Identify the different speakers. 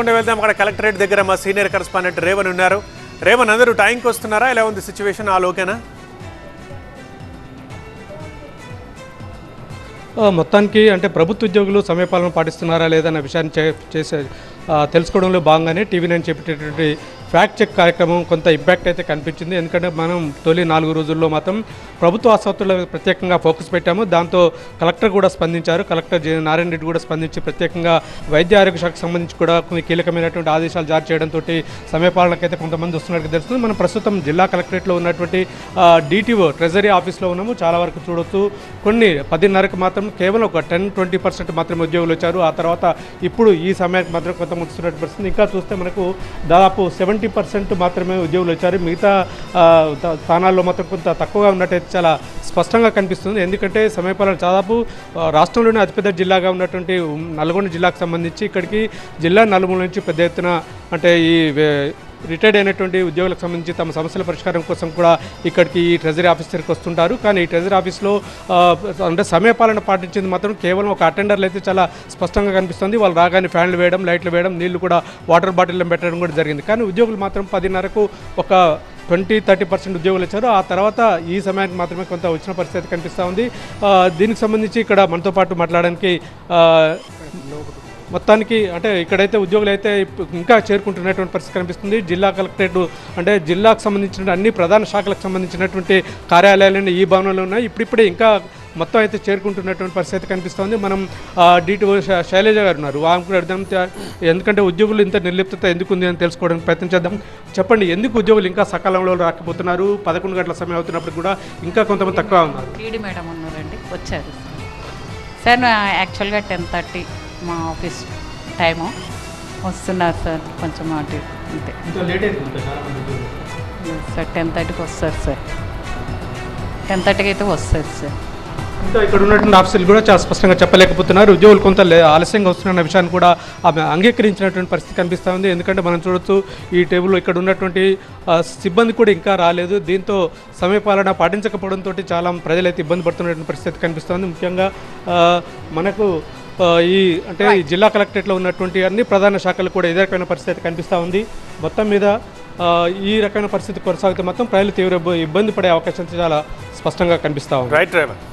Speaker 1: ఉండే వెళ్దాం. అక్కడ కలెక్టరేట్ దగ్గర మా సీనియర్ కరెస్పాండెంట్ రేవన్ ఉన్నారు. రేవన్ అందరూ టైంకి వస్తున్నారా? ఎలా ఉంది సిచ్యువేషన్? ఆ లోకేనా?
Speaker 2: మొత్తానికి అంటే ప్రభుత్వ ఉద్యోగులు సమయపాలన పాటిస్తున్నారా లేదన్న విషయాన్ని చే- చేసే తెలుసుకోవడంలో భాగంగానే టీవీ నైన్ చెప్పేటటువంటి ఫ్యాక్ట్ చెక్ కార్యక్రమం కొంత ఇంపాక్ట్ అయితే కనిపించింది. ఎందుకంటే మనం తొలి నాలుగు రోజుల్లో మాత్రం ప్రభుత్వ ఆసుపత్రుల ప్రత్యేకంగా ఫోకస్ పెట్టాము. దాంతో కలెక్టర్ కూడా స్పందించారు. కలెక్టర్ జె నారాయణ రెడ్డి కూడా స్పందించి ప్రత్యేకంగా వైద్య ఆరోగ్య శాఖకు సంబంధించి కూడా కొన్ని కీలకమైనటువంటి ఆదేశాలు జారీ చేయడంతో సమయపాలనకైతే కొంతమంది వస్తున్నట్టు తెలుస్తుంది. మనం ప్రస్తుతం జిల్లా కలెక్టరేట్లో ఉన్నటువంటి డిటిఓ ట్రెజరీ ఆఫీస్లో ఉన్నాము. చాలా వరకు చూడొచ్చు. కొన్ని పదిన్నరకు మాత్రం కేవలం ఒక టెన్ ట్వంటీ పర్సెంట్ మాత్రమే ఉద్యోగులు వచ్చారు. ఆ తర్వాత ఇప్పుడు ఈ సమయానికి మాత్రం కొంతమంది వస్తున్నట్టు పరిస్థితి. ఇంకా చూస్తే మనకు దాదాపు సెవెంటీ పర్సెంట్ మాత్రమే ఉద్యోగులు వచ్చారు. మిగతా స్థానాల్లో మాత్రం కొంత తక్కువగా ఉన్నట్టయితే చాలా స్పష్టంగా కనిపిస్తుంది. ఎందుకంటే సమయపాలన దాదాపు రాష్ట్రంలోనే అతిపెద్ద జిల్లాగా ఉన్నటువంటి నల్గొండ జిల్లాకు సంబంధించి ఇక్కడికి జిల్లా నలుమూల నుంచి పెద్ద ఎత్తున అంటే ఈ రిటైర్డ్ అయినటువంటి ఉద్యోగులకు సంబంధించి తమ సమస్యల పరిష్కారం కోసం కూడా ఇక్కడికి ఈ ట్రెజరీ ఆఫీస్ దగ్గరికి వస్తుంటారు. కానీ ఈ ట్రెజరీ ఆఫీస్లో అంటే సమయపాలన పాటించింది మాత్రం కేవలం ఒక అటెండర్లు అయితే చాలా స్పష్టంగా కనిపిస్తుంది. వాళ్ళు రాగానే ఫ్యాన్లు వేయడం లైట్లు వేయడం నీళ్ళు కూడా వాటర్ బాటిల్లో పెట్టడం కూడా జరిగింది. కానీ ఉద్యోగులు మాత్రం పదిన్నరకు ఒక ట్వంటీ థర్టీ పర్సెంట్ ఉద్యోగులు వచ్చారు. ఆ తర్వాత ఈ సమయానికి మాత్రమే కొంత వచ్చిన పరిస్థితి కనిపిస్తూ ఉంది. దీనికి సంబంధించి ఇక్కడ మనతో పాటు మాట్లాడడానికి మొత్తానికి అంటే ఇక్కడైతే ఉద్యోగులు అయితే ఇంకా చేరుకుంటున్నటువంటి పరిస్థితి కనిపిస్తుంది. జిల్లా కలెక్టరేట్ అంటే జిల్లాకు సంబంధించిన అన్ని ప్రధాన శాఖలకు సంబంధించినటువంటి కార్యాలయాలన్నీ ఈ భవనంలో ఉన్నాయి. ఇప్పుడిప్పుడే ఇంకా మొత్తం అయితే చేరుకుంటున్నటువంటి పరిస్థితి కనిపిస్తుంది. మనం డిటిఓ శైలజ గారు ఉన్నారు. ఆమె కూడా అర్థం ఎందుకంటే ఉద్యోగులు ఇంత నిర్లిప్తత ఎందుకు ఉంది అని తెలుసుకోవడానికి ప్రయత్నం చేద్దాం. చెప్పండి ఎందుకు ఉద్యోగులు ఇంకా సకాలంలో రాకపోతున్నారు? పదకొండు గంటల సమయం అవుతున్నప్పుడు కూడా ఇంకా కొంతమంది తక్కువ ఉన్నారు.
Speaker 3: మేడం ఉన్నారండి వచ్చారు. సార్ యాక్చువల్గా టెన్ థర్టీ మా ఆఫీస్ టైము. వస్తున్నారు సార్ కొంచెం అటు అంతే. సార్ టెన్ థర్టీకి వస్తారు సార్. టెన్ థర్టీకి అయితే వస్తారు సార్.
Speaker 2: ఇంకా ఇక్కడ ఉన్నటువంటి ఆఫీసులు కూడా చాలా స్పష్టంగా చెప్పలేకపోతున్నారు. ఉద్యోగులు కొంత ఆలస్యంగా వస్తున్న విషయాన్ని కూడా ఆమె అంగీకరించినటువంటి పరిస్థితి కనిపిస్తూ ఉంది. ఎందుకంటే మనం చూడొచ్చు ఈ టేబుల్లో ఇక్కడ ఉన్నటువంటి సిబ్బంది కూడా ఇంకా రాలేదు. దీంతో సమయపాలన పాటించకపోవడంతో చాలా ప్రజలైతే ఇబ్బంది పడుతున్నటువంటి పరిస్థితి కనిపిస్తుంది ముఖ్యంగా మనకు ఈ అంటే ఈ జిల్లా కలెక్టరేట్లో ఉన్నటువంటి అన్ని ప్రధాన శాఖలు కూడా ఇదే రకమైన పరిస్థితి కనిపిస్తూ ఉంది. మొత్తం మీద ఆ, ఈ రకమైన పరిస్థితి కొనసాగితే మొత్తం ప్రజలు తీవ్ర ఇబ్బ- ఇబ్బంది పడే అవకాశం చాలా స్పష్టంగా కనిపిస్తూ ఉంది.
Speaker 1: రైట్